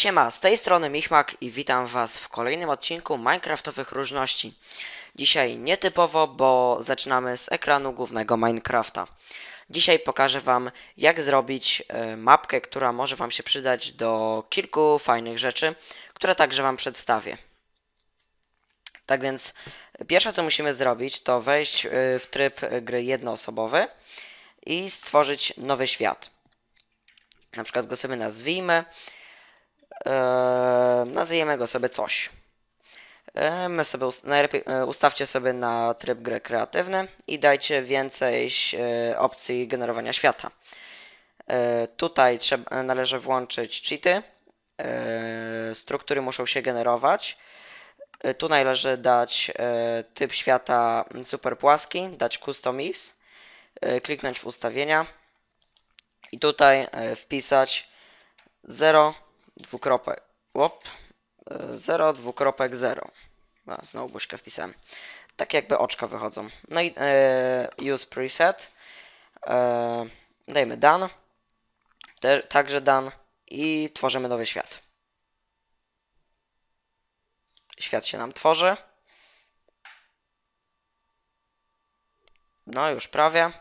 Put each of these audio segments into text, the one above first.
Siema, z tej strony Michmak i witam Was w kolejnym odcinku Minecraftowych różności. Dzisiaj nietypowo, bo zaczynamy z ekranu głównego Minecrafta. Dzisiaj pokażę Wam, jak zrobić e, mapkę, która może Wam się przydać do kilku fajnych rzeczy, które także Wam przedstawię. Tak więc pierwsze co musimy zrobić to wejść e, w tryb gry jednoosobowy i stworzyć nowy świat. Na przykład go sobie nazwijmy. Eee, nazwijmy go sobie coś. Eee, my sobie ust- najlepiej e, ustawcie sobie na tryb gry kreatywny i dajcie więcej e, opcji generowania świata. E, tutaj trzeba, należy włączyć cheaty. E, struktury muszą się generować. E, tu należy dać e, typ świata super płaski, dać customize, e, kliknąć w ustawienia i tutaj e, wpisać 0 dwukropek łop, 0 dwukropek 0 a, znowu buźkę wpisałem. Tak jakby oczka wychodzą. No i e, use preset. E, dajmy done. Te, także done. I tworzymy nowy świat. Świat się nam tworzy. No już prawie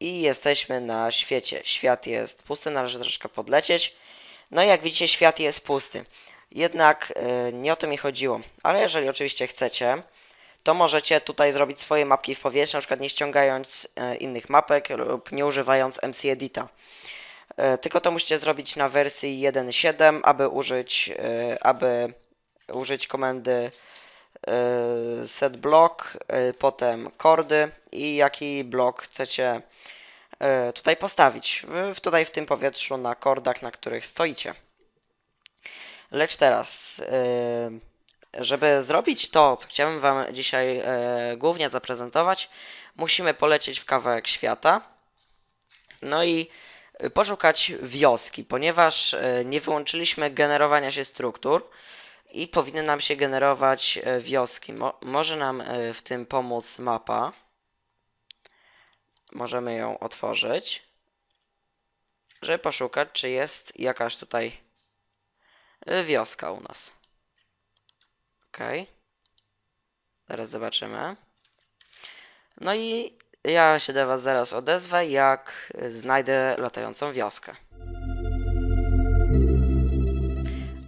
I jesteśmy na świecie. Świat jest pusty, należy troszkę podlecieć. No i jak widzicie, świat jest pusty. Jednak e, nie o to mi chodziło. Ale jeżeli oczywiście chcecie, to możecie tutaj zrobić swoje mapki w powietrzu, na przykład nie ściągając e, innych mapek lub nie używając MC Edita. E, tylko to musicie zrobić na wersji 1.7, aby użyć, aby użyć komendy set block, e, potem kordy i jaki blok chcecie e, tutaj postawić. Tutaj w tym powietrzu na kordach, na których stoicie. Lecz teraz, żeby zrobić to, co chciałem Wam dzisiaj głównie zaprezentować, musimy polecieć w kawałek świata. No i y, poszukać wioski, ponieważ nie wyłączyliśmy generowania się struktur i powinny nam się generować e, wioski. Mo może nam e, w tym pomóc mapa. Możemy ją otworzyć, żeby poszukać, czy jest jakaś tutaj e, wioska u nas. Ok. Zaraz zobaczymy. No i ja się do Was zaraz odezwę, jak znajdę latającą wioskę.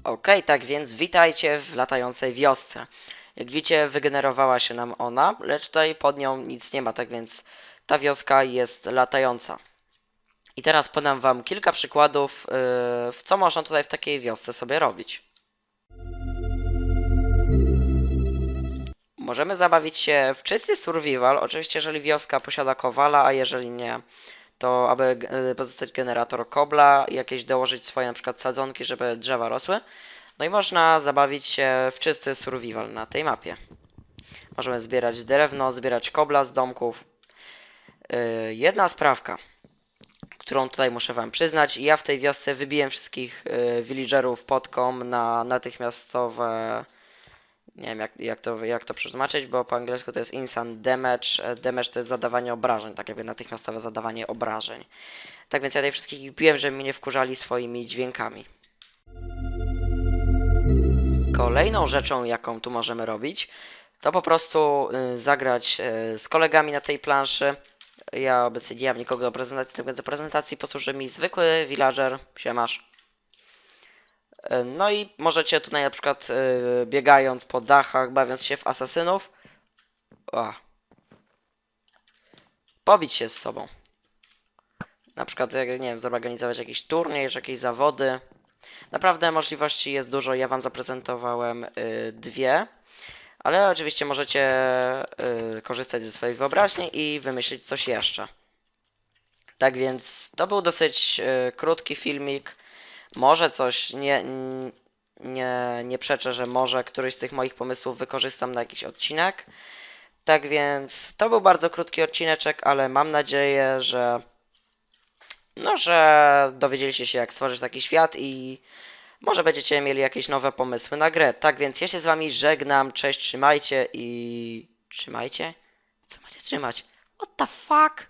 Okej, tak więc witajcie w latającej wiosce. Jak widzicie, wygenerowała się nam ona, lecz tutaj pod nią nic nie ma, tak więc ta wioska jest latająca. I teraz podam Wam kilka przykładów, yy, co można tutaj w takiej wiosce sobie robić. Możemy zabawić się w czysty survival, oczywiście jeżeli wioska posiada kowala, a jeżeli nie, to aby y, pozostać generator kobla, jakieś dołożyć swoje na przykład sadzonki, żeby drzewa rosły. No i można zabawić się w czysty survival na tej mapie. Możemy zbierać drewno, zbierać kobla z domków. Yy, jedna sprawka, którą tutaj muszę wam przyznać. Ja w tej wiosce wybiłem wszystkich yy, villagerów podkom na natychmiastowe... Nie wiem jak, jak, to, jak to przetłumaczyć, bo po angielsku to jest instant damage. e, Damage to jest zadawanie obrażeń, tak jakby natychmiastowe zadawanie obrażeń. Tak więc ja tutaj wszystkich wbiłem, żeby mnie nie wkurzali swoimi dźwiękami. Kolejną rzeczą, jaką tu możemy robić, to po prostu y, zagrać y, z kolegami na tej planszy. Ja obecnie nie mam nikogo do prezentacji, więc do prezentacji posłuży mi zwykły villager, siemasz. Y, No i możecie tutaj na przykład y, biegając po dachach, bawiąc się w asasynów, o, pobić się z sobą. Na przykład, jak, nie wiem, zorganizować jakiś turniej, czy jakieś zawody. Naprawdę możliwości jest dużo. Ja Wam zaprezentowałem y, dwie, ale oczywiście możecie korzystać ze swojej wyobraźni i wymyślić coś jeszcze. Tak więc to był dosyć krótki filmik. Może coś nie, nie, nie przeczę, że może któryś z tych moich pomysłów wykorzystam na jakiś odcinek. Tak więc to był bardzo krótki odcineczek, ale mam nadzieję, że no, że dowiedzieliście się jak stworzyć taki świat i może będziecie mieli jakieś nowe pomysły na grę. Tak więc ja się z wami żegnam, cześć, trzymajcie i... Trzymajcie? Co macie trzymać? What the fuck?